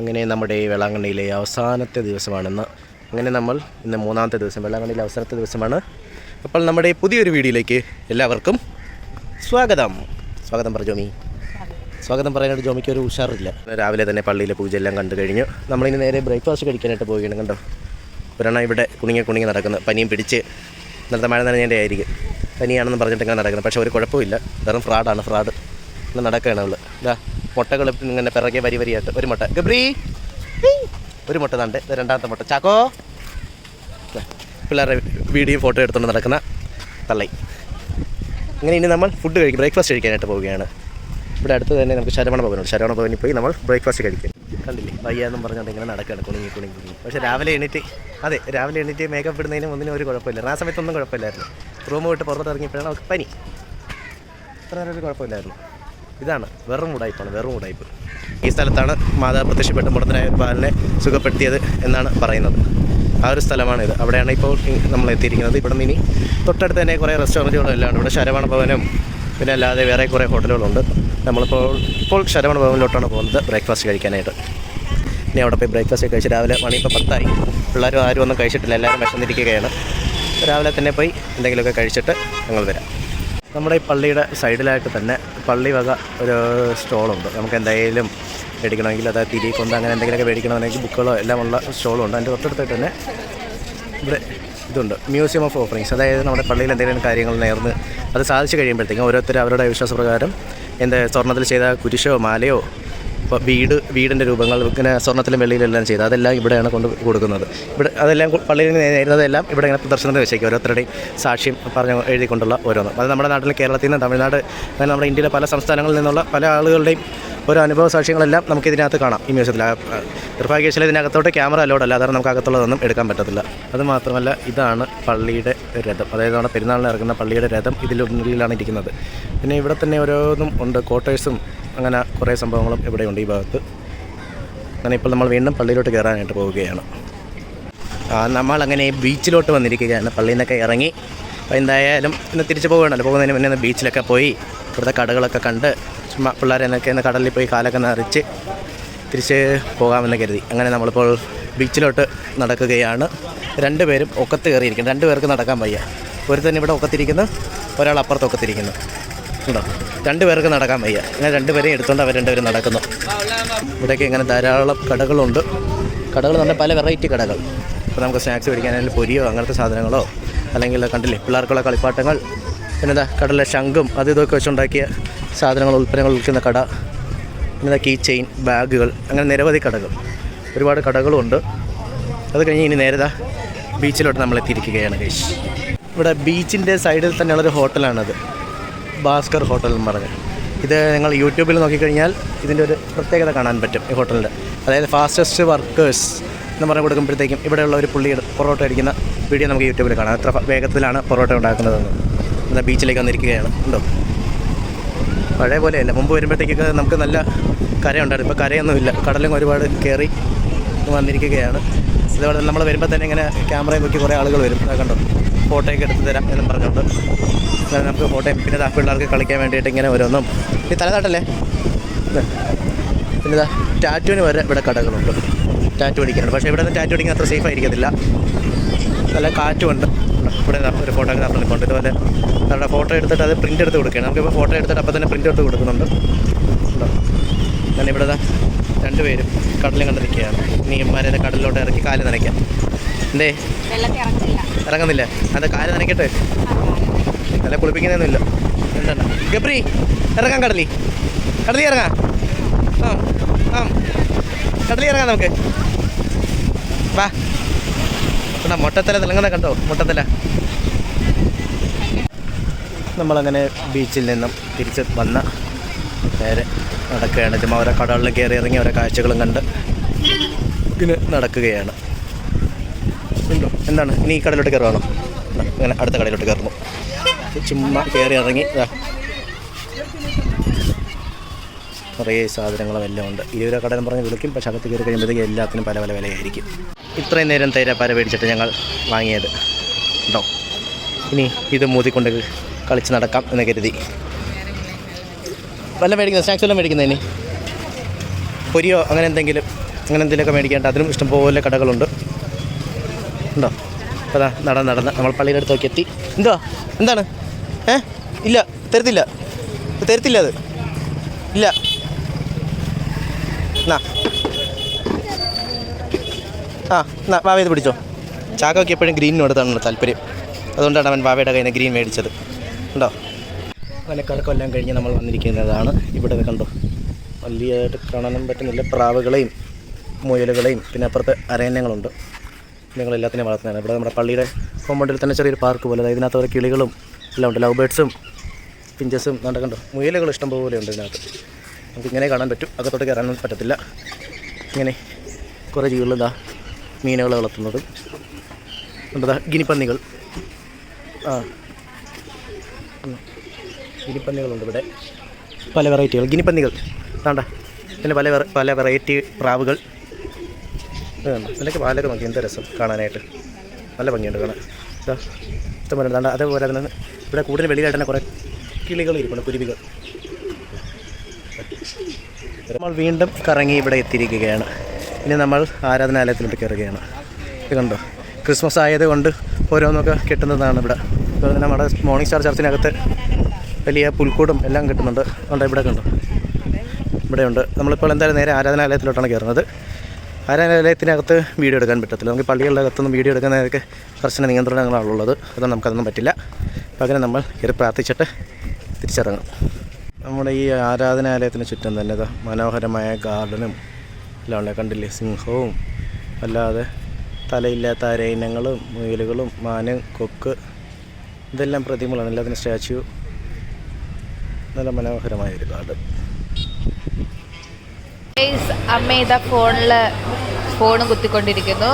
അങ്ങനെ നമ്മുടെ വേളാങ്കണ്ണിയിലെ അവസാനത്തെ ദിവസമാണെന്ന് അങ്ങനെ നമ്മൾ ഇന്ന് മൂന്നാമത്തെ ദിവസം വേളാങ്കണ്ണിയിലെ അവസാനത്തെ ദിവസമാണ്. അപ്പോൾ നമ്മുടെ പുതിയൊരു വീഡിയോയിലേക്ക് എല്ലാവർക്കും സ്വാഗതം. സ്വാഗതം പറ ജോമി. സ്വാഗതം പറയാനായിട്ട് ജോമിക്ക് ഒരു ഉഷാറില്ല. രാവിലെ തന്നെ പള്ളിയിലെ പൂജ എല്ലാം കണ്ടു കഴിഞ്ഞു. നമ്മളിന്ന് നേരെ ബ്രേക്ക്ഫാസ്റ്റ് കഴിക്കാനായിട്ട് പോവുകയാണ് കണ്ടോ? ഒരെണ്ണം ഇവിടെ കുണിങ്ങി കുണിങ്ങി നടക്കുന്നത് പനിയും പിടിച്ച് ഇന്നലത്തെ മഴ നനഞ്ഞതിന്റെ ആയിരിക്കും. പനിയാണെന്ന് പറഞ്ഞിട്ട് ഇങ്ങനെ നടക്കുന്നത് പക്ഷേ ഒരു കുഴപ്പമില്ല. വെറും ഫ്രാഡാണ് ഫ്രാഡ് ഇങ്ങനെ നടക്കുകയാണ് അവൾ ഇതാ മുട്ടകൾ ഇങ്ങനെ പിറകെ വരി വരിയായിട്ട്. ഒരു മുട്ട. ഗബ്രി. ഒരു മുട്ട തണ്ട്. രണ്ടാമത്തെ മുട്ട. ചാക്കോ. പിള്ളേരുടെ വീഡിയോ ഫോട്ടോ എടുത്തുകൊണ്ട് നടക്കുന്ന തള്ളി. അങ്ങനെ ഇനി നമ്മൾ ഫുഡ് കഴിക്കും. ബ്രേക്ക്ഫാസ്റ്റ് കഴിക്കാനായിട്ട് പോവുകയാണ്. ഇവിടെ അടുത്ത് തന്നെ നമുക്ക് ശരവണ ഭവനുണ്ട് ശരവണ ഭവനിൽ പോയി നമ്മൾ ബ്രേക്ക്ഫാസ്റ്റ് കഴിക്കും. കണ്ടില്ലേ? വയ്യാന്നും പറഞ്ഞുകൊണ്ട് ഇങ്ങനെ നടക്കുകയാണ്. കുണുങ്ങി കുണുങ്ങി കുണുങ്ങി. പക്ഷേ രാവിലെ എണീറ്റ് അതെ രാവിലെ എണീറ്റ് മേക്കപ്പ് ഇടുന്നതിനും ഒന്നിനും ഒരു കുഴപ്പമില്ല. ആ സമയത്തൊന്നും കുഴപ്പമില്ലായിരുന്നു. റൂം വിട്ട് പുറത്ത് ഇറങ്ങിയപ്പോഴാണ് അവർക്ക് പനി. അത്ര ഒരു കുഴപ്പമില്ലായിരുന്നു. ഇതാണ് വെറും ഉടായ്പാണ് വെറും ഉടായ്പ്. ഈ സ്ഥലത്താണ് മാതാവ് പ്രത്യക്ഷപ്പെട്ട് മുടന്തനായ പാലിനെ സുഖപ്പെടുത്തിയത് എന്നാണ് പറയുന്നത്. ആ ഒരു സ്ഥലമാണിത്. അവിടെയാണ് ഇപ്പോൾ നമ്മൾ എത്തിയിരിക്കുന്നത്. ഇവിടെ നിന്ന് ഇനി തൊട്ടടുത്ത് തന്നെ കുറേ റെസ്റ്റോറന്റുകളും എല്ലാം ഉണ്ട്. ഇവിടെ ശരവണ ഭവനും പിന്നെ അല്ലാതെ വേറെ കുറേ ഹോട്ടലുകളുണ്ട് നമ്മളിപ്പോൾ ഇപ്പോൾ ശരവണ ഭവനിലോട്ടാണ് പോകുന്നത്. ബ്രേക്ക്ഫാസ്റ്റ് കഴിക്കാനായിട്ട്. ഇനി അവിടെ പോയി ബ്രേക്ക്ഫാസ്റ്റ് കഴിച്ച് രാവിലെ മണി ഇപ്പോൾ പത്തായി. പിള്ളേരും ആരും ഒന്നും കഴിച്ചിട്ടില്ല. എല്ലാവരും വിശന്നിരിക്കുകയാണ്. രാവിലെ തന്നെ പോയി എന്തെങ്കിലുമൊക്കെ കഴിച്ചിട്ട് ഞങ്ങൾ വരാം. നമ്മുടെ ഈ പള്ളിയുടെ സൈഡിലായിട്ട് തന്നെ പള്ളി വക ഒരു സ്റ്റോളുണ്ട്. നമുക്ക് എന്തായാലും മേടിക്കണമെങ്കിൽ അതായത് തിരി കൊണ്ട് അങ്ങനെ എന്തെങ്കിലുമൊക്കെ മേടിക്കണമെങ്കിൽ ബുക്കുകളോ എല്ലാം ഉള്ള സ്റ്റോളുണ്ട്. അതിന്റെ തൊട്ടടുത്തായിട്ട് തന്നെ ഇവിടെ ഇതുണ്ട്. മ്യൂസിയം ഓഫ് ഓഫറിങ്സ് അതായത് നമ്മുടെ പള്ളിയിൽ എന്തെങ്കിലും കാര്യങ്ങൾ നേർന്ന് അത് സാധിച്ചു കഴിയുമ്പോഴത്തേക്കും ഓരോരുത്തർ അവരുടെ വിശ്വാസപ്രകാരം എന്താ സ്വർണത്തിൽ ചെയ്ത കുരിശോ മാലയോ ഇപ്പോൾ വീട് വീടിന്റെ രൂപങ്ങൾ ഇങ്ങനെ സ്വർണത്തിലും വെള്ളിയിലെല്ലാം ചെയ്ത് അതെല്ലാം ഇവിടെയാണ് കൊണ്ട് കൊടുക്കുന്നത്. ഇവിടെ അതെല്ലാം പള്ളിയിൽ നേരുന്നതെല്ലാം ഇവിടെ ഇങ്ങനെ പ്രദർശനത്തിന് വെച്ചേക്കും ഓരോരുത്തരുടെയും സാക്ഷ്യം പറഞ്ഞ് എഴുതിക്കൊണ്ടുള്ള ഓരോന്ന്. അത് നമ്മുടെ നാട്ടിൽ കേരളത്തിൽ നിന്ന് തമിഴ്നാട് അങ്ങനെ നമ്മുടെ ഇന്ത്യയിലെ പല സംസ്ഥാനങ്ങളിൽ നിന്നുള്ള പല ആളുകളുടെയും ഓരോ അനുഭവ സാക്ഷ്യങ്ങളെല്ലാം നമുക്ക് ഇതിനകത്ത് കാണാം ഈ മ്യൂസിയത്തിൽ. നിർഭാഗ്യവശാൽ ഇതിനകത്തോട്ട് ക്യാമറ അലോഡ് അതാണ് നമുക്ക് അകത്തുള്ളതൊന്നും എടുക്കാൻ പറ്റത്തില്ല. അത് മാത്രമല്ല ഇതാണ് പള്ളിയുടെ രഥം. അതായത് നമ്മുടെ പെരുന്നാളിന് ഇറങ്ങുന്ന പള്ളിയുടെ രഥം ഇതിലുള്ളിലാണ് ഇരിക്കുന്നത്. പിന്നെ ഇവിടെ തന്നെ ഓരോന്നും ഉണ്ട് ക്വാർട്ടേഴ്സും അങ്ങനെ കുറേ സംഭവങ്ങളും ഇവിടെയുണ്ട് ഈ ഭാഗത്ത്. അങ്ങനെ ഇപ്പോൾ നമ്മൾ വീണ്ടും പള്ളിയിലോട്ട് കയറാനായിട്ട് പോവുകയാണ്. നമ്മളങ്ങനെ ബീച്ചിലോട്ട് വന്നിരിക്കുകയാണ്. പള്ളിയിൽ നിന്നൊക്കെ ഇറങ്ങി. അപ്പോൾ എന്തായാലും ഇന്ന് തിരിച്ച് പോവുകയാണല്ലോ. പോകുന്നതിന് മുന്നേ ബീച്ചിലൊക്കെ പോയി ഇവിടുത്തെ കടകളൊക്കെ കണ്ട് ചുമ്മാ പിള്ളേരെന്നൊക്കെ ഒന്ന് കടലിൽ പോയി കാലൊക്കെ നിറച്ച് തിരിച്ച് പോകാമെന്ന് കരുതി. അങ്ങനെ നമ്മളിപ്പോൾ ബീച്ചിലോട്ട് നടക്കുകയാണ്. രണ്ടുപേരും ഒക്കത്ത് കയറിയിരിക്കുന്നു. രണ്ട് പേർക്ക് നടക്കാൻ വയ്യ. ഒരുത്തൻ ഇവിടെ ഒക്കത്തിരിക്കുന്നു ഒരാൾ അപ്പുറത്ത് ഒക്കത്തിരിക്കുന്നു. ഉണ്ടോ? രണ്ടുപേർക്ക് നടക്കാൻ വയ്യ. ഇങ്ങനെ രണ്ടുപേരെയും എടുത്തുകൊണ്ട് അവർ രണ്ടുപേരും നടക്കുന്നു. ഇവിടെയൊക്കെ ഇങ്ങനെ ധാരാളം കടകളുണ്ട്. കടകൾ തന്നെ പല വെറൈറ്റി കടകൾ. ഇപ്പോൾ നമുക്ക് സ്നാക്സ് മേടിക്കാനായാലും പൊരിയോ അങ്ങനത്തെ സാധനങ്ങളോ അല്ലെങ്കിൽ കണ്ടില്ലേ പിള്ളേർക്കുള്ള കളിപ്പാട്ടങ്ങൾ പിന്നെന്താ കടലിലെ ശംഖും അത് ഇതൊക്കെ വെച്ചുണ്ടാക്കിയ സാധനങ്ങൾ ഉൽപ്പന്നങ്ങൾ വിൽക്കുന്ന കട പിന്നെന്താ കീ ചെയിൻ ബാഗുകൾ അങ്ങനെ നിരവധി കടകൾ. ഒരുപാട് കടകളുമുണ്ട് അത് കഴിഞ്ഞ് ഇനി നേരെ ദാ ബീച്ചിലോട്ട് നമ്മൾ എത്തിയിരിക്കുകയാണ് കഴിച്ച് ഇവിടെ ബീച്ചിന്റെ സൈഡിൽ തന്നെയുള്ളൊരു ഹോട്ടലാണത് ഭാസ്കർ ഹോട്ടൽ എന്ന് പറഞ്ഞ്. ഇത് നിങ്ങൾ യൂട്യൂബിൽ നോക്കിക്കഴിഞ്ഞാൽ ഇതിന്റെ ഒരു പ്രത്യേകത കാണാൻ പറ്റും ഈ ഹോട്ടലിന്റെ. അതായത് ഫാസ്റ്റസ്റ്റ് വർക്കേഴ്സ് എന്ന് പറഞ്ഞ് കൊടുക്കുമ്പോഴത്തേക്കും ഇവിടെയുള്ള ഒരു പുള്ളി പൊറോട്ട അടിക്കുന്ന വീഡിയോ നമുക്ക് യൂട്യൂബിൽ കാണാം. എത്ര വേഗത്തിലാണ് പൊറോട്ട ഉണ്ടാക്കുന്നതെന്ന്. എന്നാൽ ബീച്ചിലേക്ക് വന്നിരിക്കുകയാണ്. ഉണ്ടോ? പഴയ പോലെയല്ല. മുമ്പ് വരുമ്പോഴത്തേക്കൊക്കെ നമുക്ക് നല്ല കരയുണ്ടായിരുന്നു. ഇപ്പോൾ കരയൊന്നുമില്ല. കടലും ഒരുപാട് കയറി വന്നിരിക്കുകയാണ്. തന്നെ നമ്മൾ വരുമ്പോൾ തന്നെ ഇങ്ങനെ ക്യാമറയും നോക്കി കുറേ ആളുകൾ വരും. കണ്ടോ? ഫോട്ടോയൊക്കെ എടുത്ത് തരാം എന്നും പറഞ്ഞുകൊണ്ട്. നമുക്ക് ഫോട്ടോയും പിന്നെ ദാ പിള്ളേർക്ക് കളിക്കാൻ വേണ്ടിയിട്ട് ഇങ്ങനെ ഓരോന്നും. ഈ തലതാട്ടല്ലേ ഇത്. പിന്നെ ഇതാ ടാറ്റുവിന് വരെ ഇവിടെ കടകളുണ്ട്. ടാറ്റു അടിക്കാനുണ്ട്. പക്ഷേ ഇവിടെ നിന്ന് ടാറ്റു അടിക്കാൻ അത്ര സേഫ് ആയിരിക്കത്തില്ല. നല്ല കാറ്റുമുണ്ട്. ഇവിടെ ഒരു ഫോട്ടോഗ്രാഫർ നിൽപ്പുണ്ട് ഇതുപോലെ നമ്മുടെ ഫോട്ടോ എടുത്തിട്ട് അത് പ്രിന്റ് എടുത്ത് കൊടുക്കുകയാണ്. നമുക്കിപ്പോൾ ഫോട്ടോ എടുത്തിട്ട് അപ്പോൾ തന്നെ പ്രിന്റ് എടുത്ത് കൊടുക്കുന്നുണ്ട്. ഞാൻ ഇവിടെ രണ്ടുപേരും കടലും കണ്ടിരിക്കുകയാണ് നിൽക്കുകയാണ്. ഇമ്മാരെ കടലിലോട്ട് ഇറക്കി കാൽ നനയ്ക്കാം എന്തേ ഇറങ്ങുന്നില്ല. അതെ കാൽ നനയ്ക്കട്ടെ. നല്ല കുളിപ്പിക്കുന്നൊന്നുമില്ല. എന്താണ്? ഗബ്രി ഇറങ്ങാം കടലി. കടലി ഇറങ്ങാം. ആ ആ. കടലി ഇറങ്ങാം നമുക്ക്. വാ. എന്നാ മുട്ടത്തല തിളങ്ങുന്ന കണ്ടോ? മുട്ടത്തല. നമ്മളങ്ങനെ ബീച്ചിൽ നിന്നും തിരിച്ച് വന്ന നേരെ നടക്കുകയാണ്. ചുമ്മാ ഓരോ കടകളിൽ കയറി ഇറങ്ങി ഓരോ കാഴ്ചകളും കണ്ട് പിന്നെ നടക്കുകയാണ്. എന്താണ്? ഇനി ഈ കടയിലോട്ട് കയറുവാണോ? ദാ, അങ്ങനെ അടുത്ത കടയിലോട്ട് കയറുന്നു. ചുമ്മാ കയറി ഇറങ്ങി കുറേ സാധനങ്ങളും എല്ലാം ഉണ്ട്. ഒരു കട എന്ന് പറഞ്ഞ് വിളിക്കും പക്ഷെ അകത്ത് കയറി കഴിയുമ്പോഴത്തേക്ക് എല്ലാത്തിനും പല പല വിലയായിരിക്കും. ഇത്രയും നേരം തേരപ്പാര മേടിച്ചിട്ട് ഞങ്ങൾ വാങ്ങിയത്. ഉണ്ടോ ഇനി ഇത് മൂതിക്കൊണ്ട് കളിച്ച് നടക്കാം എന്ന് കരുതി. വല്ല മേടിക്കുന്നത് സ്നാക്സ് വല്ലതും മേടിക്കുന്നത് ഇനി? പൊരിയോ അങ്ങനെ എന്തെങ്കിലും അങ്ങനെ എന്തെങ്കിലുമൊക്കെ മേടിക്കേണ്ട. അതിനും ഇഷ്ടംപോലെ കടകളുണ്ട്. അപ്പോൾ അതാ നടന്ന് നടന്ന് നമ്മൾ പള്ളിയുടെ അടുത്തൊക്കെ എത്തി. എന്തോ എന്താണ്? ഏ? ഇല്ല തരത്തില്ല. തരത്തില്ല അത്. ഇല്ല. എന്നാ ആ എന്നാ വാവ ഇത് പിടിച്ചോ. ചാക്കൊക്കെ എപ്പോഴും ഗ്രീനിനോടത്താണ് താല്പര്യം. അതുകൊണ്ടാണ് അവൻ വാവയുടെ കയ്യിൽ ഗ്രീൻ മേടിച്ചത്. ഉണ്ടോ കിടക്കമെല്ലാം കഴിഞ്ഞ് നമ്മൾ വന്നിരിക്കുന്നതാണ്. ഇവിടെ കണ്ടോ? വലിയതായിട്ട് കാണാനും പറ്റുന്നില്ല. പ്രാവുകളെയും മുയലുകളെയും പിന്നെ അപ്പുറത്ത് അരയന്നങ്ങളുണ്ട്. ഞങ്ങളെല്ലാത്തിനെയും വളർത്തുന്നതാണ്. ഇവിടെ നമ്മുടെ പള്ളിയുടെ കോമ്പൗണ്ടിൽ തന്നെ ചെറിയൊരു പാർക്ക് പോലെ അതായത് ഇതിനകത്ത് ഓരോ കിളികളും എല്ലാം ഉണ്ട്. ലവ് ബേഡ്സും പിഞ്ചസും കണ്ടോ? മുയലുകൾ ഇഷ്ടം പോലെ ഉണ്ട് ഇതിനകത്ത്. നമുക്ക് ഇങ്ങനെ കാണാൻ പറ്റും. അകത്തോട്ട് കയറാനൊന്നും പറ്റത്തില്ല. ഇങ്ങനെ കുറേ ജീവികൾ ഇതാ മീനുകൾ വളർത്തുന്നത്. എന്താ ഗിനിപ്പന്നികൾ. ആ. ഗിനിപ്പന്നികളുണ്ട് ഇവിടെ. പല വെറൈറ്റികൾ ഗിനിപ്പന്നികൾ. വേണ്ട പിന്നെ പല പല വെറൈറ്റി പ്രാവുകൾ. ഇതിന്റെയൊക്കെ പാലൊക്കെ നോക്കി എന്ത് രസം കാണാനായിട്ട്. നല്ല ഭംഗിയുണ്ട് കാണാൻ. ഇതാ ഇഷ്ടംപോലെ ഉണ്ട്. അതേപോലെ തന്നെ ഇവിടെ കൂടുതൽ വെളിയിലായിട്ട് തന്നെ കുറേ കിളികൾ ഇരിപ്പുണ്ട് കുരുവികൾ. നമ്മൾ വീണ്ടും കറങ്ങി ഇവിടെ എത്തിയിരിക്കുകയാണ്. ഇനി നമ്മൾ ആരാധനാലയത്തിലോട്ട് കയറുകയാണ്. ഇത് കണ്ടോ? ക്രിസ്മസ് ആയതുകൊണ്ട് ഓരോന്നൊക്കെ കിട്ടുന്നതാണ് ഇവിടെ. അതുപോലെ തന്നെ നമ്മുടെ മോർണിംഗ് സ്റ്റാർ ചർച്ചിനകത്ത് വലിയ പുൽക്കൂടും എല്ലാം കിട്ടുന്നുണ്ട്. അതുകൊണ്ട് ഇവിടെ കണ്ടോ? ഇവിടെയുണ്ട്. നമ്മളിപ്പോൾ എന്തായാലും നേരെ ആരാധനാലയത്തിലോട്ടാണ് കയറുന്നത്. ആരാധനാലയത്തിനകത്ത് വീഡിയോ എടുക്കാൻ പറ്റത്തില്ല. നമുക്ക് പള്ളികളുടെ അകത്തൊന്നും വീഡിയോ എടുക്കുന്നതൊക്കെ കർശന നിയന്ത്രണങ്ങളാണുള്ളത്. അതൊന്നും നമുക്കതൊന്നും പറ്റില്ല. പകരം നമ്മൾ കയറി പ്രാർത്ഥിച്ചിട്ട് തിരിച്ചിറങ്ങും. നമ്മുടെ ഈ ആരാധനാലയത്തിന് ചുറ്റും തന്നെ മനോഹരമായ ഗാർഡനും എല്ലാം ഉണ്ട്. കണ്ടില്ലേ? സിംഹവും അല്ലാതെ തലയില്ലാത്ത അരയിനങ്ങളും മുയലുകളും മാന് കൊക്ക് ഇതെല്ലാം പ്രതിമകളാണ്. എല്ലാത്തിനും സ്റ്റാച്യു. നല്ല മനോഹരമായ ഒരു ഗാർഡൻ. അമ്മ ഇതാ ഫോണിൽ ഫോൺ കുത്തിക്കൊണ്ടിരിക്കുന്നു.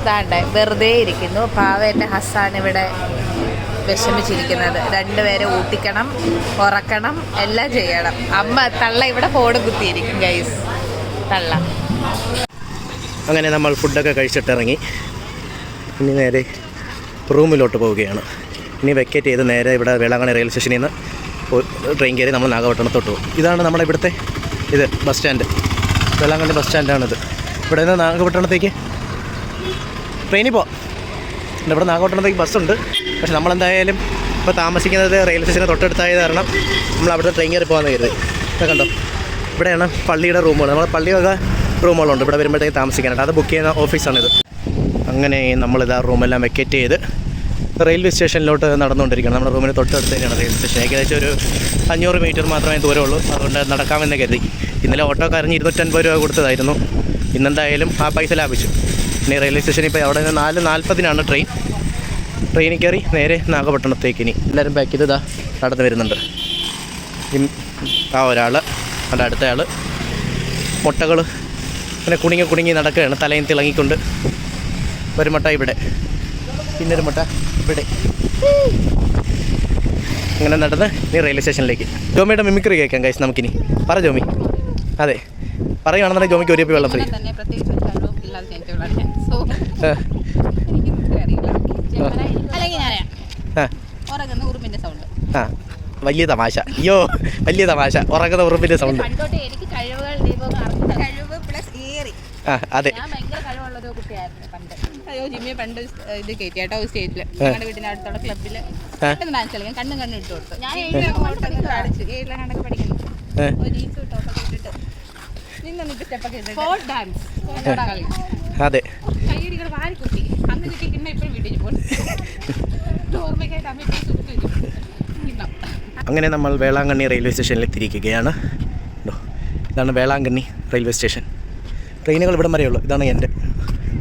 ഇതാണ്ട് വെറുതെ ഇരിക്കുന്നു. പാവ എന്റെ ഹസ്സാണ് ഇവിടെ വിഷമിച്ചിരിക്കുന്നത്. രണ്ടുപേരെ ഊട്ടിക്കണം ഉറക്കണം എല്ലാം ചെയ്യണം. അമ്മ തള്ള ഇവിടെ ഫോൺ കുത്തിയിരിക്കും ഗൈസ് തള്ള. അങ്ങനെ നമ്മൾ ഫുഡൊക്കെ കഴിച്ചിട്ടിറങ്ങി ഇനി നേരെ റൂമിലോട്ട് പോവുകയാണ്. ഇനി വെക്കേറ്റ് ചെയ്ത് നേരെ ഇവിടെ വേളാങ്കണ്ണി റെയിൽവേ സ്റ്റേഷനിൽ നിന്ന് ട്രെയിൻ കയറി നമ്മൾ നാഗപട്ടണത്തോട്ട് പോകും. ഇതാണ് നമ്മുടെ ഇവിടുത്തെ ഇത് ബസ് സ്റ്റാൻഡ് വേളാങ്കണ്ണി ബസ് സ്റ്റാൻഡാണിത്. ഇവിടെ നിന്ന് നാഗപട്ടണത്തേക്ക്. ട്രെയിനിൽ പോവാം. ഇവിടെ നാഗപട്ടണത്തേക്ക് ബസ്സുണ്ട്. പക്ഷെ നമ്മളെന്തായാലും ഇപ്പോൾ താമസിക്കുന്നത് റെയിൽവേ സ്റ്റേഷന് തൊട്ടടുത്തായത് കാരണം നമ്മൾ അവിടുത്തെ ട്രെയിൻ കയറി പോകാമെന്ന് കരുതി. ഇതൊക്കെ കണ്ടോ? ഇവിടെയാണ് പള്ളിയുടെ റൂമുകൾ. നമ്മൾ പള്ളിയൊക്കെ റൂമുകളുണ്ട്. ഇവിടെ വരുമ്പോഴത്തേക്ക് താമസിക്കാനായിട്ട്. അത് ബുക്ക് ചെയ്യുന്ന ഓഫീസാണിത്. അങ്ങനെ നമ്മളിത് ആ റൂമെല്ലാം വെക്കറ്റ് ചെയ്ത് റെയിൽവേ സ്റ്റേഷനിലോട്ട് നടന്നുകൊണ്ടിരിക്കുകയാണ്. നമ്മുടെ റൂമിന് തൊട്ടടുത്ത് തന്നെയാണ് റെയിൽവേ സ്റ്റേഷൻ ഏകദേശം ഒരു അഞ്ഞൂറ് മീറ്റർ മാത്രമേ ദൂരമുള്ളൂ. അതുകൊണ്ട് നടക്കാമെന്ന് കരുതി. ഇന്നലെ ഓട്ടോക്കാരന് ഇരുന്നൂറ്റൻപത് രൂപ കൊടുത്തതായിരുന്നു. ഇന്നെന്തായാലും ആ പൈസ ലാഭിച്ചു. ഇനി റെയിൽവേ സ്റ്റേഷനിൽ ഇപ്പോൾ അവിടെ നിന്ന് നാല് നാൽപ്പതിനാണ് ട്രെയിൻ ട്രെയിനിൽ കയറി നേരെ നാഗപട്ടണത്തേക്ക് ഇനി. എല്ലാവരും പാക്ക് ചെയ്ത് ഇതാ നടന്ന് വരുന്നുണ്ട്. ആ ഒരാൾ അവിടെ അടുത്തയാൾ മുട്ടകൾ ഇങ്ങനെ കുണുങ്ങി കുണുങ്ങി നടക്കുകയാണ്. തലയും തിളങ്ങിക്കൊണ്ട്. ഒരു മുട്ട ഇവിടെ. പിന്നൊരു മുട്ട ഇവിടെ. അങ്ങനെ നടന്ന് ഇനി റെയിൽവേ സ്റ്റേഷനിലേക്ക് ജോമിയുടെ മിമിക്രി കേൾക്കാം കഴിച്ച് നമുക്കിനി. പറ ജോമി. അതെ. പറയുകയാണെന്നുണ്ടെങ്കിൽ ജോമിക്ക് ഒരു വെള്ളം ഫ്രീ. ആ, വലിയ തമാശ. അയ്യോ വലിയ തമാശ. ഉറങ്ങുന്ന ഉറുമ്പിന്റെ സൗണ്ട് പണ്ടോട്ട് എനിക്ക് കഴിവുകൾ ദൈവം അറിഞ്ഞത് കഴിവ് പ്ലസ് ഏറി ആ അതെ. ഞാൻ ഭയങ്കര കഴിവുള്ള ഒരു കുട്ടിയായിരുന്നു പണ്ട്. അയ്യോ ജിമ്മി പണ്ട് ഇത് കയറ്റി കേട്ടോ സ്റ്റേജിൽ ഞങ്ങളുടെ വീടിന്റെ അടുത്തുള്ള ഡാൻസ് കളിക്കാൻ കണ്ണും കണ്ണും ഇട്ട് കൊടുത്തു. ഞാൻ ഏഴിലാണ് കാണിച്ചു. ഏഴിലാണ് കണക്ക് പഠിക്കുന്നു. അതെ. അന്ന് അങ്ങനെ നമ്മൾ വേളാങ്കണ്ണി റെയിൽവേ സ്റ്റേഷനിൽ എത്തിയിരിക്കുകയാണ് ഇതാണ് വേളാങ്കണ്ണി റെയിൽവേ സ്റ്റേഷൻ. ട്രെയിനുകൾ ഇവിടെ വരെയുള്ളൂ. ഇതാണ് എന്റെ.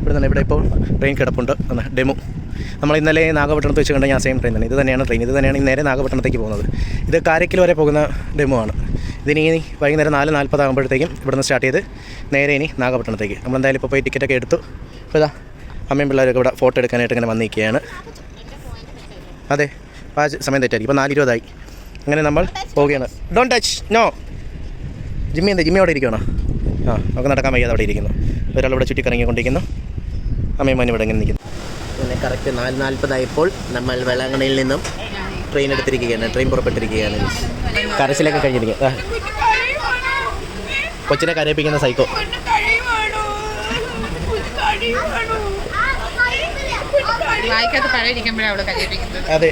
ഇവിടെ തന്നെ ഇവിടെ ഇപ്പോൾ ട്രെയിൻ കിടപ്പുണ്ട്. ആണ് ഡെമു. നമ്മൾ ഇന്നലെ നാഗപട്ടണത്ത് വെച്ച് കണ്ട ഞാൻ സെയിം ട്രെയിൻ തന്നെ. ഇത് തന്നെയാണ് ട്രെയിൻ ഇത് തന്നെയാണ് നേരെ നാഗപട്ടണത്തേക്ക് പോകുന്നത്. ഇത് കാരയ്ക്കൽ വരെ പോകുന്ന ഡെമു ആണ്. ഇതിനി ഇനി വൈകുന്നേരം നാല് നാൽപ്പതാകുമ്പോഴത്തേക്കും ഇവിടെ നിന്ന് സ്റ്റാർട്ട് ചെയ്ത് നേരെ ഇനി നാഗപട്ടണത്തേക്ക്. നമ്മളെന്തായാലും ഇപ്പോൾ പോയി ടിക്കറ്റൊക്കെ എടുത്തു. അപ്പോൾ ഇതാ അമ്മയും പിള്ളേരൊക്കെ ഇവിടെ ഫോട്ടോ എടുക്കാനായിട്ട് ഇങ്ങനെ വന്നിരിക്കുകയാണ്. അതെ ആ സമയം തെറ്റായിരിക്കും. ഇപ്പോൾ നാലിരുപതായി. അങ്ങനെ നമ്മൾ പോവുകയാണ്. ഡോൺ ടച്ച് നോ ജിമ്മി എന്താ ജിമ്മി അവിടെ ഇരിക്കുകയാണോ ആ നമുക്ക് നടക്കാൻ വയ്യാതെ അവിടെ ഇരിക്കുന്നു. ഒരാൾ ഇവിടെ ചുറ്റിക്കറങ്ങിക്കൊണ്ടിരിക്കുന്നു. അമ്മയും മോനും ഇവിടെ ഇങ്ങനെ നിൽക്കുന്നു. പിന്നെ കറക്റ്റ് നാല് നാൽപ്പതായപ്പോൾ നമ്മൾ വേളാങ്കണ്ണിയിൽ നിന്നും ട്രെയിൻ എടുത്തിരിക്കുകയാണ് ട്രെയിൻ പുറപ്പെട്ടിരിക്കുകയാണ്. കരച്ചിലൊക്കെ കഴിഞ്ഞിരിക്കുക കൊച്ചിനെ കരയിപ്പിക്കുന്ന സൈക്കോ വായിക്കാത്ത പഴയ ഇരിക്കുമ്പോഴാണ് അവൾ കല്യാണിക്കുന്നത് അതെ.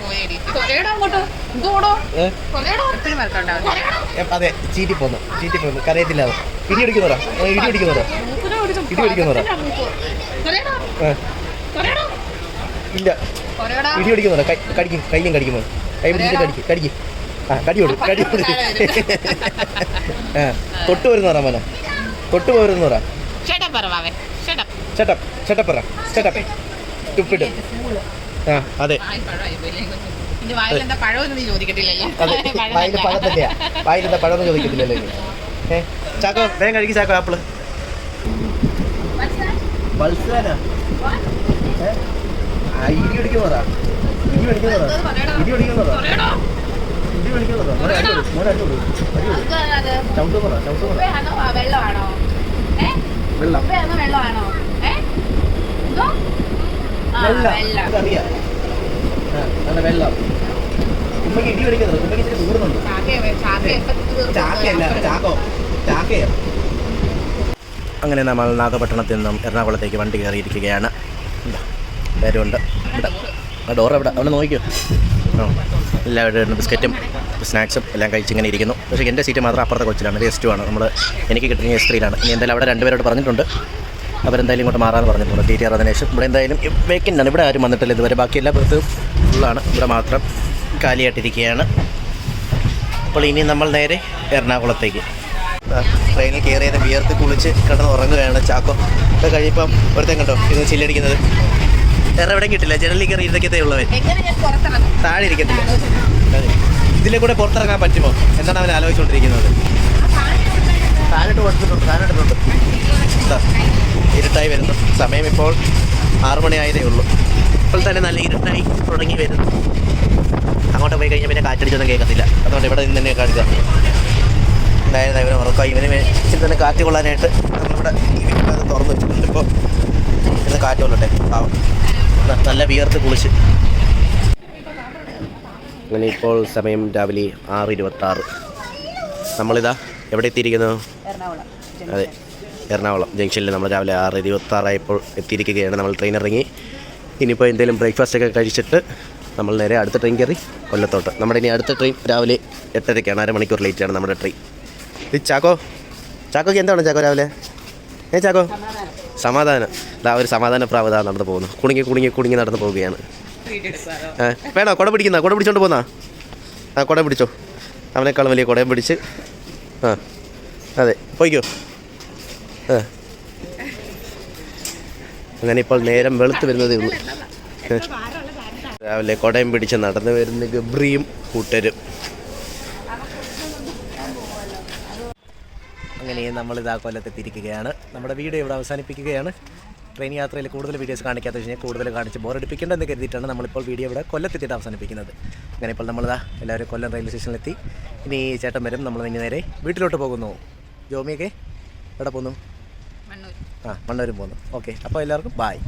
ചീറ്റി പോന്നു. ചീറ്റി പോന്നു. കരയത്തില്ല ഇടി അടിക്കുന്നതാ ഇടി അടിക്കുന്നതാ ഇടി അടിക്കുന്നതാ ഏ, ഇല്ല. ഇടി അടിക്കുന്നതാ കൈ കടിക്കും. കയ്യും കടിക്കുന്നു കൈ പിടിച്ചിട്ട് കടിക്കും കടിക്കും. ആ കടി കൊടു കടി കൊടു. ആ തൊട്ട് വരുന്നതാ മോനെ. തൊട്ട് പോരുന്ന പറ. ചേട്ടപ്പ് ചേട്ടപ്പറ ചേട്ടപ്പ് തുപ്പിട്ട് ആ അതെ. എന്താ പഴമൊന്നും നീ ചോദിക്കത്തില്ലല്ലോ. ഏ ചാക്കോ വേഗം കഴിക്കും ചാക്കോ ആപ്പിൾ. പൾസാനാ? ഇടി അടിക്കുന്നതാ വെള്ളമാണോ വെള്ളം വെള്ളമാണോ നല്ല വെള്ളം ചാക്കോ അങ്ങനെ നമ്മൾ നാഗപട്ടണത്തിൽ നിന്നും എറണാകുളത്തേക്ക് വണ്ടി കയറിയിരിക്കുകയാണ്. പേരുണ്ട്. ഇവിടെ. ആ ഡോർ എവിടെ? അവിടെ നോക്കിയോ എല്ലാവരും ബിസ്ക്കറ്റും സ്നാക്സും എല്ലാം കഴിച്ചിങ്ങനെ ഇരിക്കുന്നു. പക്ഷേ എന്റെ സീറ്റ് മാത്രം അപ്പുറത്തെ കൊച്ചിലാണ്. വേസ്റ്റുമാണ് നമ്മൾ എനിക്ക് കിട്ടുന്ന എസ് ത്രീയിലാണ് ഇനി എന്തായാലും അവിടെ രണ്ടുപേരോട് പറഞ്ഞിട്ടുണ്ട്. അവരെന്തായാലും ഇങ്ങോട്ട് മാറാമെന്ന് പറഞ്ഞിട്ടുണ്ട്. ടി ടി ആർ അതിനുശേഷം ഇവിടെ എന്തായാലും വേക്കന്റാണ് ഇവിടെ ആരും വന്നിട്ടില്ല ഇതുവരെ. ബാക്കി എല്ലാ ബർത്തും ഫുള്ളാണ് ഇവിടെ മാത്രം കാലിയായിട്ടിരിക്കുകയാണ്. അപ്പോൾ ഇനി നമ്മൾ നേരെ എറണാകുളത്തേക്ക്. ട്രെയിനിൽ കയറിയത് വിയർത്ത് കുളിച്ച് കിടന്ന് ഉറങ്ങുകയാണ് ചാക്കോ. ഇത് കഴിയപ്പം ഒരുത്തൻ കണ്ടോ? ഇത് ചില്ലടിക്കുന്നത്. വേറെ എവിടെയും കിട്ടില്ല. ജനലിൽ കയറി ഇതൊക്കെ ഉള്ളവൻ താഴെ ഇരിക്കത്തില്ല. ഇതിലെ കൂടെ പുറത്തിറങ്ങാൻ പറ്റുമോ? എന്താണ് അവൻ ആലോചിച്ചുകൊണ്ടിരിക്കുന്നത്. താഴോട്ട് കൊടുത്തിട്ടുണ്ട് താഴോട്ടിട്ടുണ്ട്. ഇതാ ഇരുട്ടായി വരുന്നു. സമയം ഇപ്പോൾ ആറുമണിയായതേ ഉള്ളൂ. ഇപ്പോൾ തന്നെ നല്ല ഇരുട്ടായി തുടങ്ങി വരുന്നു. അങ്ങോട്ട് പോയി കഴിഞ്ഞാൽ പിന്നെ കാറ്റടിച്ചൊന്നും കേൾക്കത്തില്ല. അതുകൊണ്ട് ഇവിടെ നിന്ന് തന്നെ കാണിക്കുക എന്തായാലും ഇവനെ ഉറക്കാം. ഇവന് ഇച്ചിരി തന്നെ കാറ്റ് കൊള്ളാനായിട്ട് നമ്മളിവിടെ ഈ വീട്ടിൽ തുറന്ന് വെച്ചിട്ടുണ്ട്. ഇപ്പോൾ ഇന്ന് കാറ്റ് കൊള്ളട്ടെ. പാവം. നല്ല വിയർത്ത് കുളിച്ച്. അങ്ങനെ ഇപ്പോൾ സമയം രാവിലെ ആറ് ഇരുപത്തി ആറ് നമ്മളിതാ എവിടെ എത്തിയിരിക്കുന്നു? എറണാകുളം അതെ എറണാകുളം ജംഗ്ഷനിൽ. നമ്മൾ രാവിലെ ആറ് ഇരുപത്തി ആറായപ്പോൾ എത്തിയിരിക്കുകയാണ്. നമ്മൾ ട്രെയിൻ ഇറങ്ങി. ഇനിയിപ്പോൾ എന്തെങ്കിലും ബ്രേക്ക്ഫാസ്റ്റ് ഒക്കെ കഴിച്ചിട്ട് നമ്മൾ നേരെ അടുത്ത ട്രെയിൻ കയറി കൊല്ലത്തോട്ട്. നമ്മുടെ ഇനി അടുത്ത ട്രെയിൻ രാവിലെ എട്ടരയ്ക്കാണ്. അരമണിക്കൂർ ലേറ്റാണ് നമ്മുടെ ട്രെയിൻ ഇത് ചാക്കോ? ചാക്കോക്ക് എന്താണ് ചാക്കോ രാവിലെ? ഏ ചാക്കോ? സമാധാനം. ഇതാ ഒരു സമാധാന പ്രാവത നടന്നു പോകുന്നു. കുടുങ്ങി കുടുങ്ങി കുടുങ്ങി നടന്ന് പോവുകയാണ്. വേണോ? കുട പിടിക്കുന്ന? കുട പിടിച്ചോണ്ട് പോന്നാ? ആ കുട പിടിച്ചോ. അവനേക്കാളും വലിയ കുടയും പിടിച്ച്. ആ അതെ പോയിക്കോ. ആ അങ്ങനെ ഇപ്പോൾ നേരം വെളുത്ത് വരുന്നതേ ഉള്ളൂ. രാവിലെ കുടയും പിടിച്ച് നടന്നു വരുന്ന ഗബ്രിയും കൂട്ടരും. അങ്ങനെ നമ്മൾ ഇതാ കൊല്ലത്തെത്തിയിരിക്കുകയാണ്. നമ്മുടെ വീഡിയോ ഇവിടെ അവസാനിപ്പിക്കുകയാണ്. ട്രെയിൻ യാത്രയിൽ കൂടുതൽ വീഡിയോസ് കാണിക്കാത്ത കഴിഞ്ഞാൽ കൂടുതൽ കാണിച്ച് ബോറടിപ്പിക്കേണ്ട എന്ന് കരുതിയിട്ടാണ് നമ്മളിപ്പോൾ വീഡിയോ ഇവിടെ കൊല്ലത്തെത്തിയിട്ട് അവസാനിപ്പിക്കുന്നത്. അങ്ങനെ ഇപ്പോൾ നമ്മളിതാ എല്ലാവരും കൊല്ലം റെയിൽവേ സ്റ്റേഷനിലെത്തി ഇനി ചേട്ടൻ വരും. നമ്മൾ ഇനി നേരെ വീട്ടിലോട്ട് പോകുന്നു. ജോമിയൊക്കെ എവിടെ പോകുന്നു? ആ മണ്ണൂരും പോകുന്നു. ഓക്കെ അപ്പോൾ എല്ലാവർക്കും ബായ്